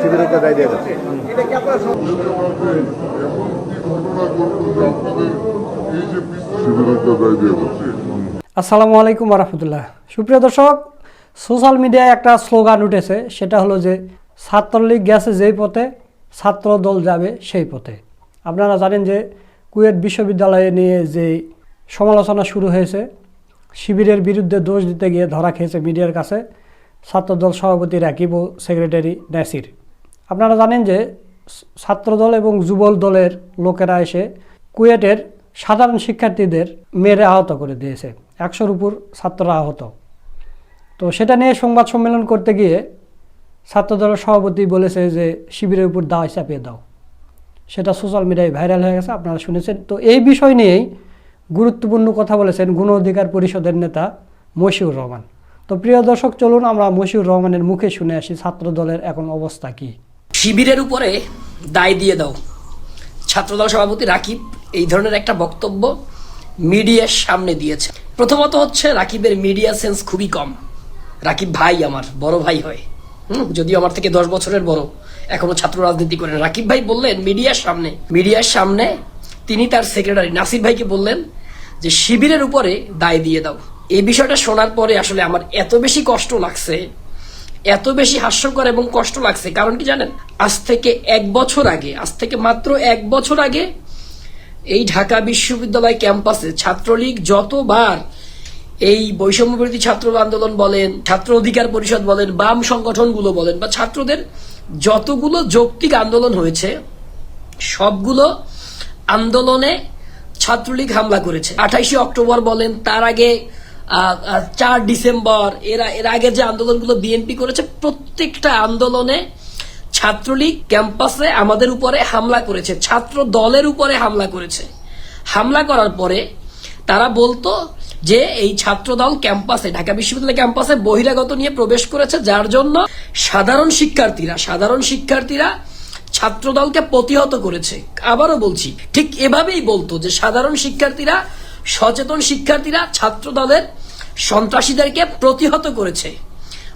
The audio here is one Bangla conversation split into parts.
শিবিরের দায় আসসালামু আলাইকুম রহমতুল্লাহ সুপ্রিয় দর্শক সোশ্যাল মিডিয়ায় একটা স্লোগান উঠেছে সেটা হলো যে ছাত্রলীগ গেছে যেই পথে ছাত্র দল যাবে সেই পথে। আপনারা জানেন যে কুয়েট বিশ্ববিদ্যালয়ে নিয়ে যে সমালোচনা শুরু হয়েছে শিবিরের বিরুদ্ধে দোষ দিতে গিয়ে ধরা খেয়েছে মিডিয়ার কাছে ছাত্রদল সভাপতি রাকিব ও সেক্রেটারি নাসির। আপনারা জানেন যে ছাত্রদল এবং যুবল দলের লোকেরা এসে কুয়েটের সাধারণ শিক্ষার্থীদের মেরে আহত করে দিয়েছে, একশোর উপর ছাত্ররা আহত। তো সেটা নিয়ে সংবাদ সম্মেলন করতে গিয়ে ছাত্রদলের সভাপতি বলেছে যে শিবিরের উপর দায় চাপিয়ে দাও। সেটা সোশ্যাল মিডিয়ায় ভাইরাল হয়ে গেছে, আপনারা শুনেছেন। তো এই বিষয় নিয়েই গুরুত্বপূর্ণ কথা বলেছেন গুণ অধিকার পরিষদের নেতা মশিউর রহমান। তো প্রিয় দর্শক, চলুন আমরা মশিউর রহমানের মুখে শুনে আসি ছাত্র দলের এখন অবস্থা কি। শিবিরের উপরে দায় দিয়ে দাও। ছাত্রদল সভাপতি রাকিব এই ধরনের একটা বক্তব্য মিডিয়ার সামনে দিয়েছে। প্রথমত হচ্ছে, রাকিবের মিডিয়া সেন্স খুবই কম। রাকিব ভাই আমার, বড় ভাই হয়। হুম, যদিও আমার থেকে দশ বছরের বড়। এখনও ছাত্র রাজনীতি করেন রাকিব ভাই বললেন, মিডিয়ার সামনে মিডিয়ার সামনে তিনি তার সেক্রেটারি নাসির ভাইকে বললেন যে শিবিরের উপরে দায় দিয়ে দাও। এই বিষয়টা শোনার পরে আসলে আমার এত বেশি কষ্ট লাগছে, এত বেশি হাস্যকর এবং কষ্ট লাগছে। কারণ কি জানেন? আজ থেকে এক বছর আগে, আজ থেকে মাত্র এক বছর আগে এই ঢাকা বিশ্ববিদ্যালয় ক্যাম্পাসে ছাত্রলীগ যতবার এই বৈষম্য বিরোধী ছাত্র আন্দোলন বলেন, ছাত্র অধিকার পরিষদ বলেন, বাম সংগঠনগুলো বলেন, বা ছাত্রদের যতগুলো যৌক্তিক আন্দোলন হয়েছে, সবগুলো আন্দোলনে ছাত্রলীগ হামলা করেছে। আঠাইশে অক্টোবর বলেন, তার আগে চার ডিসেম্বর, এরা, এর আগে যে আন্দোলনগুলো বিএনপি করেছে, প্রত্যেকটা আন্দোলনে ছাত্রলীগ ক্যাম্পাসে আমাদের উপরে হামলা করেছে, ছাত্র দলের উপরে হামলা করেছে। হামলা করার পরে তারা বলতো যে, এই ছাত্র দল ক্যাম্পাসে, ঢাকা বিশ্ববিদ্যালয় ক্যাম্পাসে বহিরাগত নিয়ে প্রবেশ করেছে, যার জন্য সাধারণ শিক্ষার্থীরা সাধারণ শিক্ষার্থীরা ছাত্রদলকে প্রতিহত করেছে। আবারও বলছি, ঠিক এভাবেই বলতো যে সাধারণ শিক্ষার্থীরা, সচেতন শিক্ষার্থীরা ছাত্র দলের সন্ত্রাসীদেরকে প্রতিহত করেছে।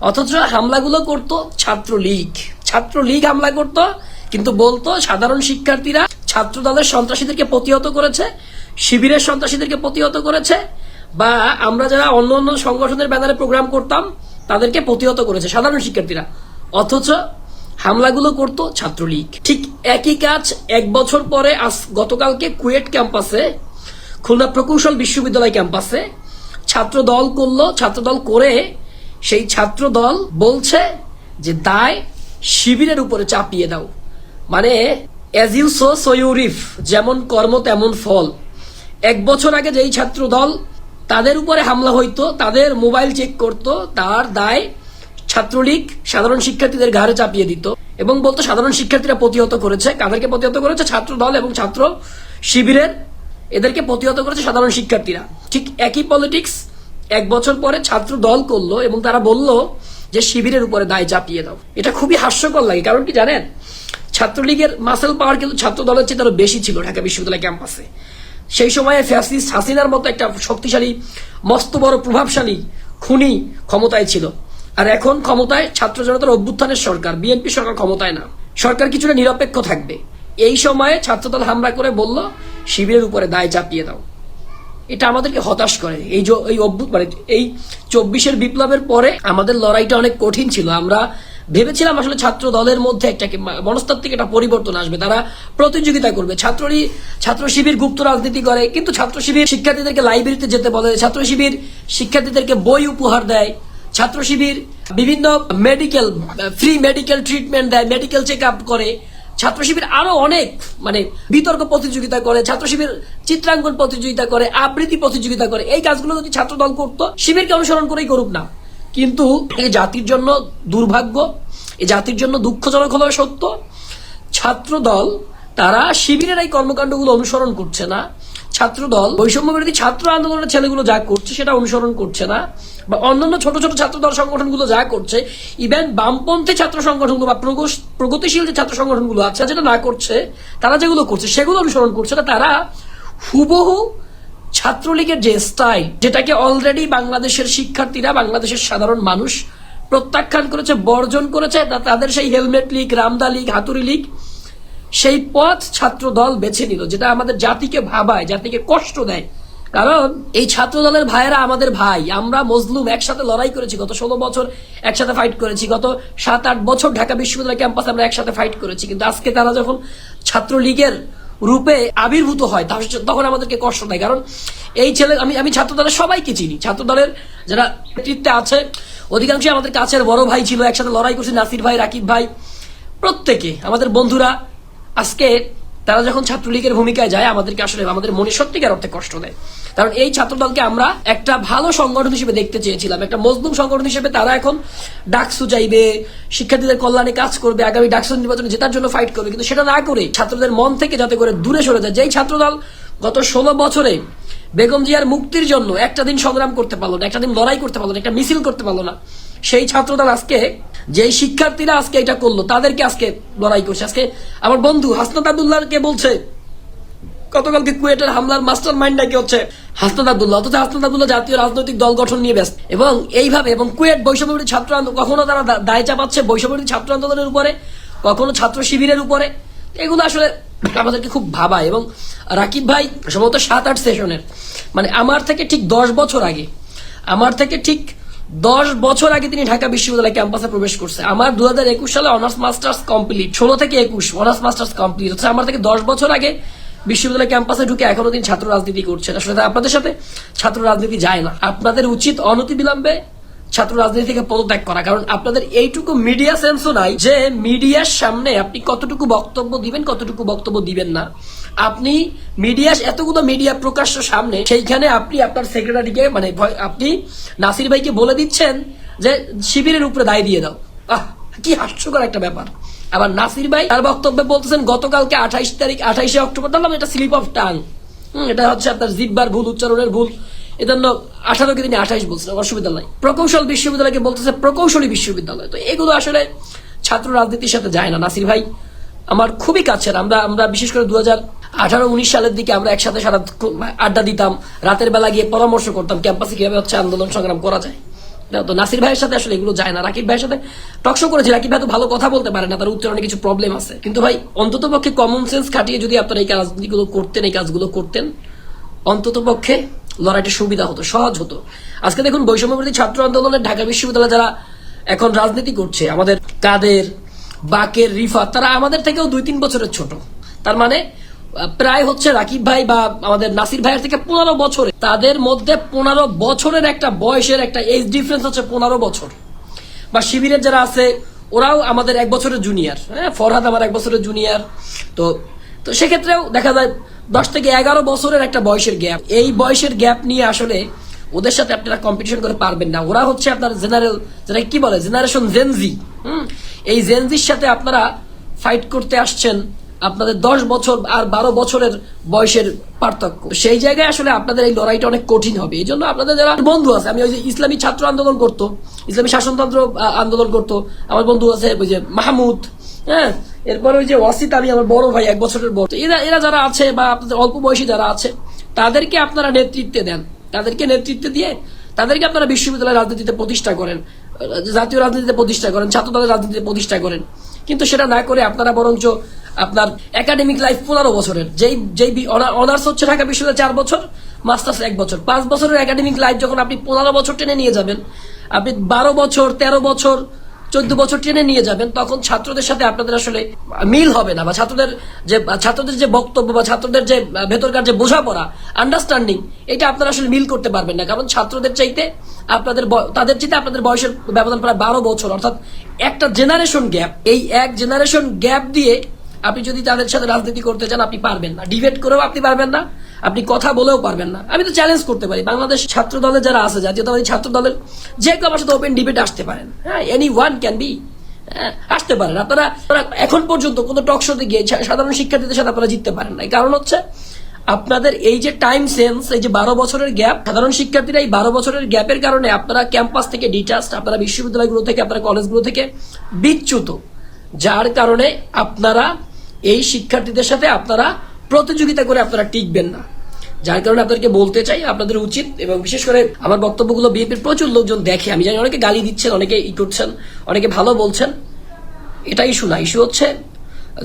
অথচ হামলাগুলো করত ছাত্রলীগ। ছাত্রলীগ হামলা করত, কিন্তু বলতো সাধারণ শিক্ষার্থীরা ছাত্র দলের সন্ত্রাসীদেরকে প্রতিহত করেছে, শিবিরের সন্ত্রাসীদেরকে প্রতিহত করেছে, বা আমরা যারা অন্য অন্য সংগঠনের ব্যানারে প্রোগ্রাম করতাম, তাদেরকে প্রতিহত করেছে সাধারণ শিক্ষার্থীরা। অথচ হামলাগুলো করত ছাত্রলীগ। ঠিক একই কাজ এক বছর পরে আজ গতকালকে কুয়েট ক্যাম্পাসে, খুলনা প্রকৌশল বিশ্ববিদ্যালয় ক্যাম্পাসে ছাত্র দল করল। ছাত্র দল করে সেই ছাত্র দল বলছে যে, দায় শিবিরের উপরে চাপিয়ে দাও। মানে অ্যাজ ইউ সো যেমন কর্ম, তেমন ফল। এক বছর আগে যেই ছাত্র দল তাদের উপরে হামলা হইতো, তাদের মোবাইল চেক করত, তার দায় ছাত্রলীগ সাধারণ শিক্ষার্থীদের ঘাড়ে চাপিয়ে দিত এবং বলতো সাধারণ শিক্ষার্থীরা প্রতিহত করেছে। কাদেরকে প্রতিহত করেছে? ছাত্র দল এবং ছাত্র শিবিরের। এদেরকে প্রতিহত করেছে সাধারণ শিক্ষার্থীরা। ঠিক একই পলিটিক্স এক বছর পরে ছাত্র দল করল এবং তারা বলল যে শিবিরের উপরে দায় চাপিয়ে দাও। এটা খুবই হাস্যকর লাগে। কারণ কি জানেন? ছাত্রলীগের মাসেল পাওয়ার কিন্তু ছাত্র দলের চেয়ে আরও বেশি ছিল ঢাকা বিশ্ববিদ্যালয় ক্যাম্পাসে। সেই সময়ে ফ্যাসিস্ট হাসিনার মতো একটা শক্তিশালী, মস্ত বড়, প্রভাবশালী খুনি ক্ষমতায় ছিল। আর এখন ক্ষমতায় ছাত্র জনতার অভ্যুত্থানের সরকার, বিএনপি সরকার ক্ষমতায় না। সরকার কিছুটা নিরপেক্ষ থাকবে। এই সময়ে ছাত্রদল হামলা করে বলল, শিবিরের উপরে দায় চাপিয়ে দাও। এটা আমাদেরকে হতাশ করে। এই যে, এই অভ্যুত মানে এই চব্বিশের বিপ্লবের পরে আমাদের লড়াইটা অনেক কঠিন ছিল। আমরা ভেবেছিলাম আসলে ছাত্র দলের মধ্যে একটা মনস্তাত্ত্বিক একটা পরিবর্তন আসবে। তারা প্রতিযোগিতা করবে। ছাত্রী ছাত্র শিবির গুপ্ত রাজনীতি করে, কিন্তু ছাত্র শিবির শিক্ষার্থীদেরকে লাইব্রেরিতে যেতে বলে। ছাত্র শিবির শিক্ষার্থীদেরকে বই উপহার দেয়। ছাত্র শিবির, বিভিন্ন মেডিকেল ফ্রি মেডিকেল ট্রিটমেন্ট দেয় মেডিকেল চেক আপ করে। ছাত্র শিবির আরও অনেক মানে বিতর্ক প্রতিযোগিতা করে, ছাত্র শিবির চিত্রাঙ্কন প্রতিযোগিতা করে, আবৃত্তি প্রতিযোগিতা করে। এই কাজগুলো যদি ছাত্র দল করতো, শিবিরকে অনুসরণ করেই করুক না। কিন্তু এই জাতির জন্য দুর্ভাগ্য, এই জাতির জন্য দুঃখজনক হলো সত্য, ছাত্র দল, তারা শিবিরের এই কর্মকাণ্ডগুলো অনুসরণ করছে না। ছাত্র দল বৈষম্য বিরোধী ছাত্র আন্দোলনের ছেলেগুলো যা করছে, সেটা অনুসরণ করছে না। বা অন্যান্য ছোট ছোট ছাত্র দল সংগঠনগুলো যা করছে ইভেন বামপন্থী ছাত্র সংগঠনগুলো বা প্রগতিশীল যে ছাত্র সংগঠনগুলো আছে, যেটা না করছে, তারা যেগুলো করছে, সেগুলো অনুসরণ করছে তারা হুবহু ছাত্রলীগের যে স্টাইল যেটাকে অলরেডি বাংলাদেশের শিক্ষার্থীরা, বাংলাদেশের সাধারণ মানুষ প্রত্যাখ্যান করেছে, বর্জন করেছে তাদের সেই হেলমেট লীগ, রামদা লীগ, হাতুড়ি লীগ, সেই পথ ছাত্র দল বেছে নিল, যেটা আমাদের জাতিকে ভাবায়, জাতিকে কষ্ট দেয়। কারণ এই ছাত্র দলের ভাইয়েরা আমাদের ভাই। আমরা মজলুম একসাথে লড়াই করেছি, গত ষোলো বছর একসাথে ফাইট করেছি, গত সাত আট বছর ঢাকা বিশ্ববিদ্যালয় ক্যাম্পাসে আমরা একসাথে ফাইট করেছি। কিন্তু আজকে তারা যখন ছাত্র লীগের রূপে আবির্ভূত হয় তখন আমাদেরকে কষ্ট দেয়। কারণ এই ছেলে আমি আমি ছাত্র দলের সবাইকে চিনি। ছাত্র দলের যারা নেতৃত্বে আছে, অধিকাংশই আমাদের কাছের বড় ভাই ছিল, একসাথে লড়াই করছি, নাসির ভাই, রাকিব ভাই, প্রত্যেকে। আমাদের বন্ধুরা আজকে তারা যখন ছাত্রলীগের ভূমিকায় যায়, আমাদেরকে আসলে, আমাদের মনে সত্যিকার অর্থে কষ্ট দেয়। কারণ এই ছাত্র দলকে আমরা একটা ভালো সংগঠন হিসেবে দেখতে চেয়েছিলাম, একটা মজলুম সংগঠন হিসেবে তারা এখন ডাকসু চাইবে, শিক্ষার্থীদের কল্যাণে কাজ করবে, আগামী ডাকসু নির্বাচনে জেতার জন্য ফাইট করবে। কিন্তু সেটা না করে ছাত্রদের মন থেকে যাতে করে দূরে সরে যায়, যেই ছাত্র দল গত ষোলো বছরে বেগম জিয়ার মুক্তির জন্য একটা দিন সংগ্রাম করতে পারল না, একটা দিন লড়াই করতে পারল না, একটা মিছিল করতে পারল না সেই ছাত্রদল আজকে, যেই শিক্ষার্থীরা আজকে এটা করল, তাদেরকে আজকে লড়াই করছে। আজকে আমার বন্ধু হাসনাত আবদুল্লাহকে বলছে, গতকালকে কুয়েটের হামলার মাস্টার মাইন্ড নাকি হচ্ছে? হাসনাত আবদুল্লাহ, অথচ হাসনাত আবদুল্লাহ জাতীয় রাজনৈতিক দল গঠন নিয়ে ব্যস্ত। এবং এইভাবে, এবং কুয়েট বৈষম্যবিরোধী ছাত্র আন্দোলন, কখনো তারা দায় চাপাচ্ছে বৈষম্যবিরোধী ছাত্র আন্দোলনের উপরে, কখনো ছাত্র শিবিরের উপরে। এগুলো আসলে আমাদেরকে খুব ভাবায়। এবং রাকিব ভাই, সম্ভবত সাত, আট সেশনের মানে আমার থেকে ঠিক দশ বছর আগে, আমার থেকে ঠিক দশ বছর আগে তিনি ঢাকা বিশ্ববিদ্যালয় ক্যাম্পাসে প্রবেশ করছে। আমার দু হাজার একুশ সালে অনার্স মাস্টার্স কমপ্লিট, ষোলো থেকে একুশ, অনার্স মাস্টার্স কমপ্লিট। হচ্ছে আমার থেকে দশ বছর আগে বিশ্ববিদ্যালয় ক্যাম্পাসে ঢুকে এখনও তিনি ছাত্র রাজনীতি করছেন। আসলে আপনাদের সাথে ছাত্র রাজনীতি যায় না। আপনাদের উচিত অনতি বিলম্বে ছাত্র রাজনীতি থেকে পদত্যাগ করা। কারণ আপনাদের এইটুকু মিডিয়া সেন্সও নাই যে মিডিয়ার সামনে আপনি কতটুকু বক্তব্য দিবেন, কতটুকু বক্তব্য দিবেন না। আপনি মিডিয়া এতগুলো মিডিয়া প্রকাশ্য সামনে, সেইখানে আপনি আপনার সেক্রেটারিকে মানে আপনি নাসির ভাইকে বলে দিচ্ছেন যে শিবিরের উপরে দায় দিয়ে দাও। আহ, কি হাস্যকর একটা ব্যাপার। আবার নাসির ভাই তার বক্তব্যে বলতেছেন, গতকালকে আঠাইশ তারিখ, আঠাইশে অক্টোবর ধরলাম এটা স্লিপ অফ টাং এটা হচ্ছে আপনার জিব্বার ভুল, উচ্চারণের ভুল। এজন্য আঠারোকে তিনি আঠাইশ বলছেন অসুবিধা নাই। প্রকৌশল বিশ্ববিদ্যালয়কে বলতেছে প্রকৌশলী বিশ্ববিদ্যালয়। তো এগুলো আসলে ছাত্র রাজনীতির সাথে যায় না। নাসির ভাই, আমার খুবই কাছের আমরা আমরা বিশেষ করে দু হাজার আঠারো উনিশ সালের দিকে আমরা একসাথে সারা আড্ডা দিতাম, রাতের বেলা গিয়ে পরামর্শ করতাম ক্যাম্পাসে কীভাবে হচ্ছে আন্দোলন সংগ্রাম করা যায়। তো নাসির ভাইয়ের সাথে আসলে এগুলো যায় না। রাকিব ভাইয়ের সাথে টকশো করেছি। রাকিব ভাই তো ভালো কথা বলতে পারে না, তার উচ্চারণে কিছু প্রবলেম আছে। কিন্তু ভাই অন্তত পক্ষে কমন সেন্স খাটিয়ে যদি আপনারা এই কাজগুলো করতেন, এই কাজগুলো করতেন অন্তত পক্ষে লড়াইটা সুবিধা হতো, সহজ হতো। আজকে দেখুন বৈষম্যবিরোধী ছাত্র আন্দোলনের ঢাকা বিশ্ববিদ্যালয়ে যারা এখন রাজনীতি করছে, আমাদের কাদের, বাকের, রিফাত, তারা আমাদের থেকেও দুই তিন বছরের ছোট। তার মানে প্রায় হচ্ছে রাকিব ভাই বা আমাদের নাসির ভাইয়ের থেকে পনেরো বছরে। তাদের মধ্যে পনেরো বছরের একটা বয়সের একটা এজ ডিফারেন্স হচ্ছে পনেরো বছর। বা শিবিরের যারা আছে, ওরাও আমাদের এক বছরের জুনিয়র হ্যাঁ ফরহাদ আমার এক বছরের জুনিয়র তো তো সেক্ষেত্রেও দেখা যায় দশ থেকে এগারো বছরের একটা বয়সের গ্যাপ। এই বয়সের গ্যাপ নিয়ে আসলে ওদের সাথে আপনারা কম্পিটিশন করে পারবেন না। ওরা হচ্ছে আপনার জেনারেল যেটা কি বলে? জেনারেশন জেনজি হুম? এই জেনজির সাথে আপনারা ফাইট করতে আসছেন আপনাদের দশ বছর আর বারো বছরের বয়সের পার্থক্য। সেই জায়গায় আসলে আপনাদের এই লড়াইটা অনেক কঠিন হবে। এই জন্য আপনাদের যারা বন্ধু আছে, আমি ওই যে ইসলামী ছাত্র আন্দোলন করতো, ইসলামী শাসনতন্ত্র আন্দোলন করতো, আমার বন্ধু আছে ওই যে মাহমুদ হ্যাঁ? এরপর ওই যে ওয়াসিত আমি আমার বড় ভাই, এক বছরের বড়। এরা এরা যারা আছে বা আপনাদের অল্প বয়সী যারা আছে, তাদেরকে আপনারা নেতৃত্বে দেন। তাদেরকে নেতৃত্বে দিয়ে তাদেরকে আপনারা বিশ্ববিদ্যালয়ের রাজনীতিতে প্রতিষ্ঠা করেন। জাতীয় রাজনীতিতে প্রতিষ্ঠা করেন ছাত্র দলের রাজনীতিতে প্রতিষ্ঠা করেন। কিন্তু সেটা না করে আপনারা বরঞ্চ আপনার একাডেমিক লাইফ পনেরো বছরের। যেই যেই অনার্স হচ্ছে ঢাকা বিশ্ববিদ্যালয় চার বছর মাস্টার্স এক বছর। পাঁচ বছরের একাডেমিক লাইফ যখন আপনি পনেরো বছর টেনে নিয়ে যাবেন, আপনি বারো বছর, তেরো বছর চোদ্দ বছর টেনে নিয়ে যাবেন, তখন ছাত্রদের সাথে আপনাদের আসলে মিল হবে না, বা ছাত্রদের যে ছাত্রদের যে বক্তব্য বা ছাত্রদের যে ভেতরকার যে বোঝাপড়া আন্ডারস্ট্যান্ডিং এটা আপনারা আসলে মিল করতে পারবেন না। কারণ ছাত্রদের চাইতে আপনাদের তাদের চাইতে আপনাদের বয়সের ব্যবধান প্রায় বারো বছর। অর্থাৎ একটা জেনারেশন গ্যাপ এই এক জেনারেশন গ্যাপ দিয়ে আপনি যদি তাদের সাথে রাজনীতি করতে চান, আপনি পারবেন না। ডিবেট করেও আপনি পারবেন না। আপনি কথা বলেও পারবেন না। আমি তো চ্যালেঞ্জ করতে পারি। বাংলাদেশ ছাত্র দলের যারা আছে, জাতীয়তাবাদী ছাত্র দলের, যে কেউ আমার সাথে ওপেন ডিবেট আসতে পারেন। হ্যাঁ এনি ওয়ান ক্যান বি আসতে পারেন। আপনারা এখন পর্যন্ত কোনো টক শোতে গিয়ে সাধারণ শিক্ষার্থীদের সাথে আপনারা জিততে পারেন না কারণ হচ্ছে, আপনাদের এই যে টাইম সেন্স এই যে বারো বছরের গ্যাপ সাধারণ শিক্ষার্থীরা এই বারো বছরের গ্যাপের কারণে আপনারা ক্যাম্পাস থেকে ডিটাস্ট আপনারা বিশ্ববিদ্যালয়গুলো থেকে, আপনারা কলেজগুলো থেকে বিচ্যুত। যার কারণে আপনারা এই শিক্ষার্থীদের সাথে আপনারা প্রতিযোগিতা করে আপনারা টিকবেন না। যার কারণে আপনাদেরকে বলতে চাই, আপনাদের উচিত, এবং বিশেষ করে আমার বক্তব্যগুলো বিএনপির প্রচুর লোকজন দেখে, আমি জানি অনেকে গালি দিচ্ছেন, অনেকে ই করছেন, অনেকে ভালো বলছেন এটা ইস্যু না, ইস্যু হচ্ছে,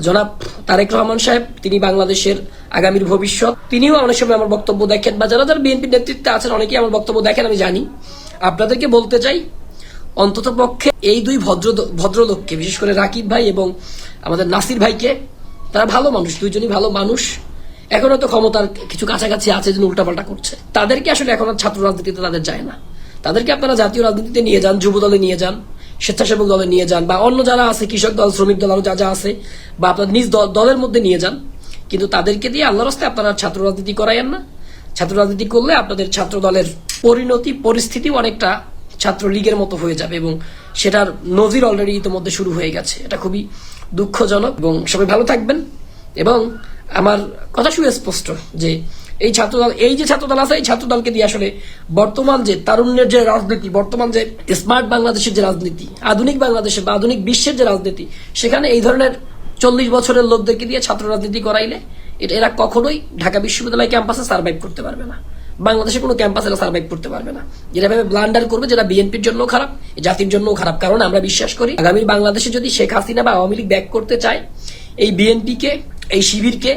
জনাব তারেক রহমান সাহেব, তিনি বাংলাদেশের আগামীর ভবিষ্যৎ, তিনিও অনেক সময় আমার বক্তব্য দেখেন, বা যারা যারা বিএনপির নেতৃত্বে আছেন, অনেকেই আমার বক্তব্য দেখেন, আমি জানি। আপনাদেরকে বলতে চাই, অন্তত পক্ষে এই দুই ভদ্র, ভদ্রলোককে, বিশেষ করে রাকিব ভাই এবং আমাদের নাসির ভাইকে, তারা ভালো মানুষ, দুইজনই ভালো মানুষ এখনও তো ক্ষমতার কিছু কাছাকাছি আছে যে উল্টাপাল্টা করছে। তাদেরকে আসলে এখন আর ছাত্র রাজনীতিতে তাদের যায় না। তাদেরকে আপনারা জাতীয় রাজনীতিতে নিয়ে যান, যুব দলে নিয়ে যান, স্বেচ্ছাসেবক দলে নিয়ে যান, বা অন্য যারা আছে, কৃষক দল, শ্রমিক দল, আরও যা যা আছে, বা আপনার নিজ দল- দলের মধ্যে নিয়ে যান। কিন্তু তাদেরকে দিয়ে আল্লাহ রাস্তায় আপনারা ছাত্র রাজনীতি করাইয়েন না। ছাত্র রাজনীতি করলে আপনাদের ছাত্র দলের পরিণতি পরিস্থিতি অনেকটা ছাত্র লীগের মতো হয়ে যাবে এবং সেটার নজির অলরেডি ইতিমধ্যে শুরু হয়ে গেছে। এটা খুবই দুঃখজনক এবং সবাই ভালো থাকবেন এবং আমার কথা সুস্পষ্ট যে এই ছাত্রদল, এই যে ছাত্রদল আছে, এই ছাত্রদলকে দিয়ে আসলে বর্তমান যে তারুণ্যের যে রাজনীতি, বর্তমান যে স্মার্ট বাংলাদেশের যে রাজনীতি, আধুনিক বাংলাদেশের বা আধুনিক বিশ্বের যে রাজনীতি, সেখানে এই ধরনের চল্লিশ বছরের লোকদেরকে দিয়ে ছাত্র রাজনীতি করাইলে এটা এরা কখনোই ঢাকা বিশ্ববিদ্যালয় ক্যাম্পাসে সার্ভাইভ করতে পারবে না। বাংলাদেশে কোনো ক্যাম্পাস এরা সার্ভাইভ করতে পারবে না। যেটা ভাবে ব্লান্ডার করবে যেটা বিএনপির জন্য খারাপ জাতির জন্য খারাপ। কারণ আমরা বিশ্বাস করি, আগামী বাংলাদেশে যদি শেখ হাসিনা বা আওয়ামী লীগ ব্যাক করতে চায়, এই বিএনপিকে এই শিবিরকে,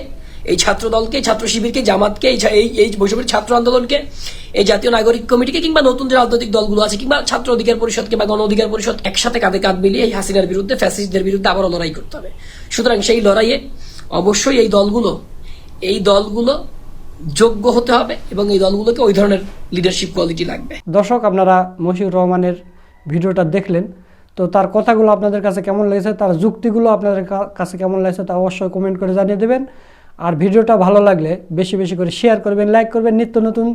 এই ছাত্র দলকে, ছাত্র শিবিরকে, জামাতকে, এই এই বৈষম্যের ছাত্র আন্দোলনকে, এই জাতীয় নাগরিক কমিটিকে কিংবা নতুন যে রাজনৈতিক দলগুলো আছে কিংবা ছাত্র অধিকার পরিষদকে বা গণ অধিকার পরিষদ একসাথে কাঁধে কাঁধ মিলিয়ে এই হাসিনার বিরুদ্ধে, ফ্যাসিস্টদের বিরুদ্ধে আবারও লড়াই করতে হবে। সুতরাং সেই লড়াইয়ে অবশ্যই এই দলগুলো এই দলগুলো যোগ্য হতে হবে এবং এই দলগুলোকে ওই ধরনের লিডারশিপ কোয়ালিটি লাগবে। দর্শক, আপনারা মশিউর রহমানের ভিডিওটা দেখলেন। তো তার কথাগুলো আপনাদের কাছে কেমন লেগেছে, তার যুক্তিগুলো আপনাদের কাছে কেমন লেগেছে তা অবশ্যই কমেন্ট করে জানিয়ে দেবেন। আর ভিডিওটা ভালো লাগলে বেশি বেশি করে শেয়ার করবেন লাইক করবেন, নিত্য নতুন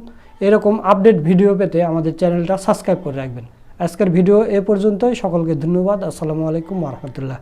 এরকম আপডেট ভিডিও পেতে আমাদের চ্যানেলটা সাবস্ক্রাইব করে রাখবেন। আজকের ভিডিও এ পর্যন্তই, সকলকে ধন্যবাদ, আসসালামু আলাইকুম রহমতুল্লাহ।